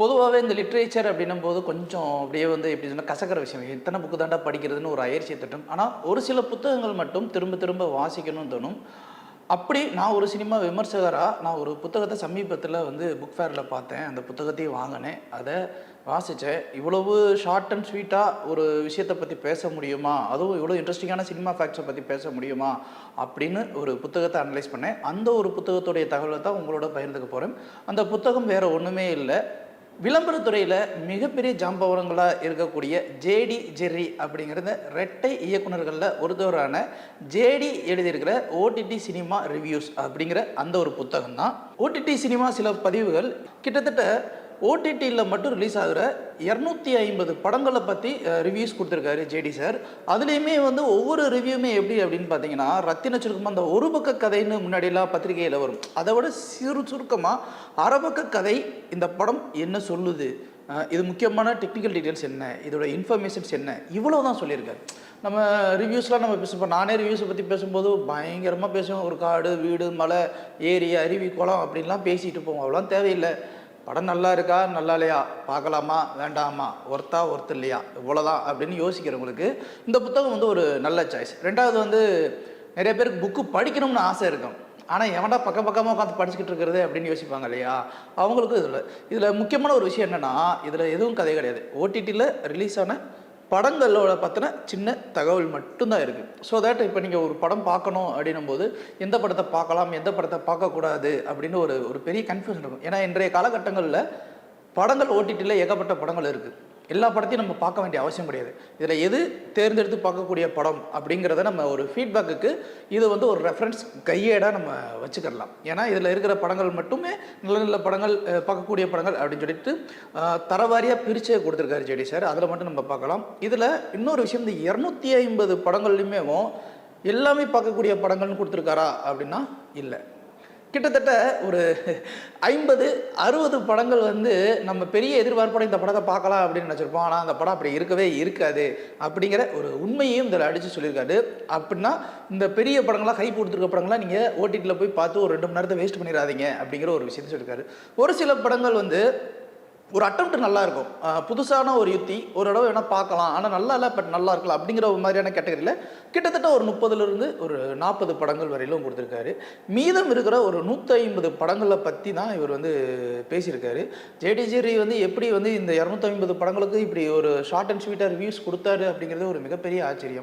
பொதுவாகவே இந்த லிட்ரேச்சர் அப்படின்னும் போது கொஞ்சம் அப்படியே வந்து எப்படி சொன்னால் கசக்கிற விஷயம். எத்தனை புக்கு தாண்டா படிக்கிறதுன்னு ஒரு அயற்சியை தட்டும். ஆனால் ஒரு சில புத்தகங்கள் மட்டும் திரும்ப திரும்ப வாசிக்கணும்னு தோணும். அப்படி நான் ஒரு சினிமா விமர்சகராக நான் ஒரு புத்தகத்தை சமீபத்தில் வந்து புக் ஃபேரில் பார்த்தேன். அந்த புத்தகத்தையும் வாங்கினேன். அதை வாசித்தேன் இவ்வளவு ஷார்ட் அண்ட் ஸ்வீட்டாக ஒரு விஷயத்தை பற்றி பேச முடியுமா? அதுவும் இவ்வளோ இன்ட்ரெஸ்டிங்கான சினிமா ஃபேக்ட்ஸை பற்றி பேச முடியுமா? அப்படின்னு ஒரு புத்தகத்தை அனலைஸ் பண்ணேன். அந்த ஒரு புத்தகத்துடைய தகவலை தான் உங்களோட பகிர்ந்துக்க போகிறேன் அந்த புத்தகம் வேறு ஒன்றுமே இல்லை. விளம்பரத்துறையில் மிகப்பெரிய ஜாம்பவரங்களாக இருக்கக்கூடிய ஜேடி ஜெர்ரி அப்படிங்கிறத ரெட்டை இயக்குனர்களில் ஒருத்தவரான ஜேடி எழுதியிருக்கிற ஓடிடி சினிமா ரிவ்யூஸ் அப்படிங்கிற அந்த ஒரு புத்தகம் தான் ஓடிடி சினிமா சில பதிவுகள் கிட்டத்தட்ட ஓடிடியில் மட்டும் ரிலீஸ் ஆகிற இரநூத்தி ஐம்பது படங்களை பற்றி ரிவ்யூஸ் கொடுத்துருக்காரு ஜேடி சார் அதுலேயுமே வந்து ஒவ்வொரு ரிவ்யூமே எப்படி அப்படின்னு பார்த்தீங்கன்னா ரத்தின சுருக்கமாக அந்த ஒரு பக்க கதைன்னு முன்னாடியெல்லாம் பத்திரிகையில் வரும். அதை விட சிறு சுருக்கமாக அரபக்க கதை இந்த படம் என்ன சொல்லுது? இது முக்கியமான டெக்னிக்கல் டீட்டெயில்ஸ் என்ன? இதோட இன்ஃபர்மேஷன்ஸ் என்ன? இவ்வளோ தான் சொல்லியிருக்காரு. நம்ம ரிவ்யூஸ்லாம் நம்ம பேசுவோம் நானே ரிவ்யூஸை பற்றி பேசும்போது பயங்கரமாக பேசுவோம் ஒரு காடு வீடு மலை ஏரி அருவி குளம் அப்படின்லாம் பேசிகிட்டு போவோம். அவ்வளோலாம் தேவையில்லை. படம் நல்லா இருக்கா நல்லா இல்லையா பார்க்கலாமா? வேண்டாமா? ஒர்த்தா ஒர்த்து இல்லையா? இவ்வளோதான் அப்படின்னு யோசிக்கிறவங்களுக்கு இந்த புத்தகம் வந்து ஒரு நல்ல சாய்ஸ் ரெண்டாவது வந்து நிறைய பேருக்கு புக்கு படிக்கணும்னு ஆசை இருக்கும். ஆனால் எவன்டா பக்கம் பக்கமாக உட்காந்து படிச்சுக்கிட்டு இருக்கிறது அப்படின்னு யோசிப்பாங்க இல்லையா? அவங்களுக்கும் இதில் இதில் முக்கியமான ஒரு விஷயம் என்னென்னா இதில் எதுவும் கதை கிடையாது. ஓடிடியில் ரிலீஸ் ஆன படங்களோட பற்றின சின்ன தகவல் மட்டும்தான் இருக்குது ஸோ தட் இப்போ நீங்கள் ஒரு படம் பார்க்கணும் அப்படின்னும் போது எந்த படத்தை பார்க்கலாம் எந்த படத்தை பார்க்கக்கூடாது அப்படின்னு ஒரு ஒரு பெரிய கன்ஃபியூஷன் இருக்கும். ஏன்னா இன்றைய காலகட்டங்களில் படங்கள் ஓடிடியில் ஏகப்பட்ட படங்கள் இருக்குது எல்லா படத்தையும் நம்ம பார்க்க வேண்டிய அவசியம் கிடையாது. இதில் எது தேர்ந்தெடுத்து பார்க்கக்கூடிய படம் அப்படிங்கிறத நம்ம ஒரு ஃபீட்பேக்குக்கு இது வந்து ஒரு ரெஃபரன்ஸ் கையேடாக நம்ம வச்சுக்கலாம் ஏன்னா இதில் இருக்கிற படங்கள் மட்டுமே நல்ல நல்ல படங்கள் பார்க்கக்கூடிய படங்கள் அப்படின்னு சொல்லிட்டு தரவாரியாக பிரிச்சே கொடுத்துருக்காரு ஜெடி சார். அதில் மட்டும் நம்ம பார்க்கலாம். இதில் இன்னொரு விஷயம் இந்த இரநூத்தி ஐம்பது படங்கள்லையுமே எல்லாமே பார்க்கக்கூடிய படங்கள்னு கொடுத்துருக்காரா அப்படின்னா இல்லை. கிட்டத்தட்ட ஒரு ஐம்பது அறுபது படங்கள் வந்து நம்ம பெரிய எதிர்பார்ப்போட இந்த படத்தை பார்க்கலாம் அப்படின்னு நினச்சிருப்போம். ஆனால் அந்த படம் அப்படி இருக்கவே இருக்காது அப்படிங்கிற ஒரு உண்மையையும் இதில் அடித்து சொல்லியிருக்காரு. அப்படின்னா இந்த பெரிய படங்களாக கை கொடுத்துருக்க படங்கள்லாம் நீங்கள் ஓடிடியில் போய் பார்த்து ஒரு ரெண்டு மணி நேரத்தை வேஸ்ட் பண்ணிடாதீங்க அப்படிங்கிற ஒரு விஷயத்தை சொல்லியிருக்காரு. ஒரு சில படங்கள் வந்து ஒரு அட்டம் நல்லா இருக்கும் புதுசான ஒரு யுத்தி ஒரு தடவை வேணால் பார்க்கலாம். ஆனால் நல்லா இல்லை பட் நல்லா இருக்கலாம் அப்படிங்கிற ஒரு மாதிரியான கேட்டகரியில் கிட்டத்தட்ட ஒரு முப்பதுலேருந்து ஒரு நாற்பது படங்கள் வரையிலும் கொடுத்துருக்காரு. மீதம் இருக்கிற ஒரு நூற்றி ஐம்பது படங்களை பற்றி தான் இவர் வந்து பேசியிருக்காரு. ஜேடிஜிரி வந்து எப்படி வந்து இந்த இரநூத்தி ஐம்பது படங்களுக்கு இப்படி ஒரு ஷார்ட் அண்ட் ஸ்வீட்டாக ரிவ்யூஸ் கொடுத்தாரு அப்படிங்கிறது ஒரு மிகப்பெரிய ஆச்சரியம்.